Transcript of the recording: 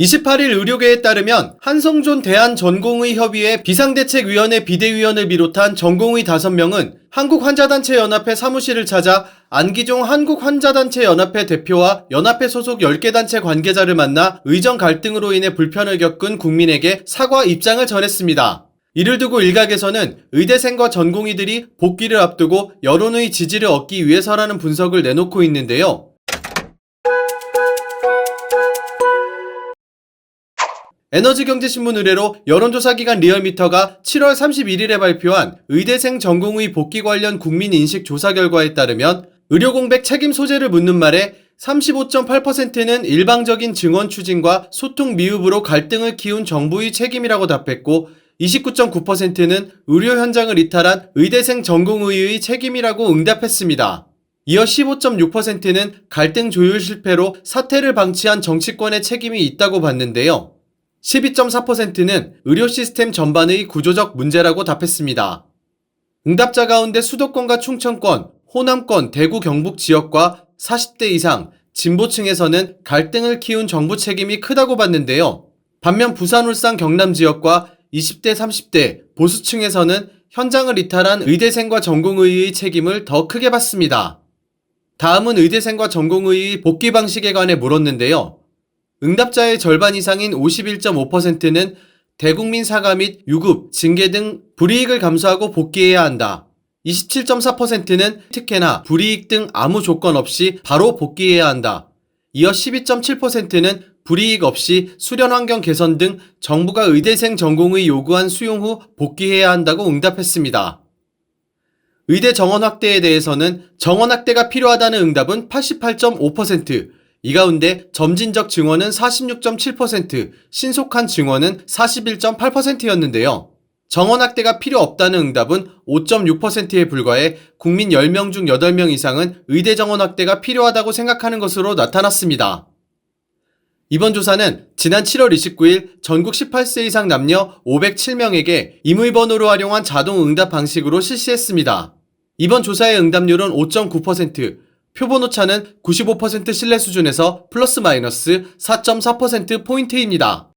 28일 의료계에 따르면 한성존 대한전공의협의회 비상대책위원회 비대위원을 비롯한 전공의 5명은 한국환자단체연합회 사무실을 찾아 안기종 한국환자단체연합회 대표와 연합회 소속 10개 단체 관계자를 만나 의정 갈등으로 인해 불편을 겪은 국민에게 사과 입장을 전했습니다. 이를 두고 일각에서는 의대생과 전공의들이 복귀를 앞두고 여론의 지지를 얻기 위해서라는 분석을 내놓고 있는데요. 에너지경제신문 의뢰로 여론조사기관 리얼미터가 7월 31일에 발표한 의대생 전공의 복귀 관련 국민인식 조사 결과에 따르면 의료공백 책임 소재를 묻는 말에 35.8%는 일방적인 증언 추진과 소통 미흡으로 갈등을 키운 정부의 책임이라고 답했고 29.9%는 의료 현장을 이탈한 의대생 전공의의 책임이라고 응답했습니다. 이어 15.6%는 갈등 조율 실패로 사태를 방치한 정치권의 책임이 있다고 봤는데요. 12.4%는 의료 시스템 전반의 구조적 문제라고 답했습니다. 응답자 가운데 수도권과 충청권, 호남권, 대구 경북 지역과 40대 이상 진보층에서는 갈등을 키운 정부 책임이 크다고 봤는데요. 반면 부산, 울산, 경남 지역과 20대, 30대 보수층에서는 현장을 이탈한 의대생과 전공의의 책임을 더 크게 봤습니다. 다음은 의대생과 전공의의 복귀 방식에 관해 물었는데요. 응답자의 절반 이상인 51.5%는 대국민 사과 및 유급, 징계 등 불이익을 감수하고 복귀해야 한다. 27.4%는 특혜나 불이익 등 아무 조건 없이 바로 복귀해야 한다. 이어 12.7%는 불이익 없이 수련 환경 개선 등 정부가 의대생 전공의 요구한 수용 후 복귀해야 한다고 응답했습니다. 의대 정원 확대에 대해서는 정원 확대가 필요하다는 응답은 88.5%, 이 가운데 점진적 증원은 46.7%, 신속한 증원은 41.8%였는데요. 정원 확대가 필요 없다는 응답은 5.6%에 불과해 국민 10명 중 8명 이상은 의대 정원 확대가 필요하다고 생각하는 것으로 나타났습니다. 이번 조사는 지난 7월 29일 전국 18세 이상 남녀 507명에게 임의번호로 활용한 자동 응답 방식으로 실시했습니다. 이번 조사의 응답률은 5.9%, 표본 오차는 95% 신뢰 수준에서 플러스 마이너스 4.4%포인트입니다.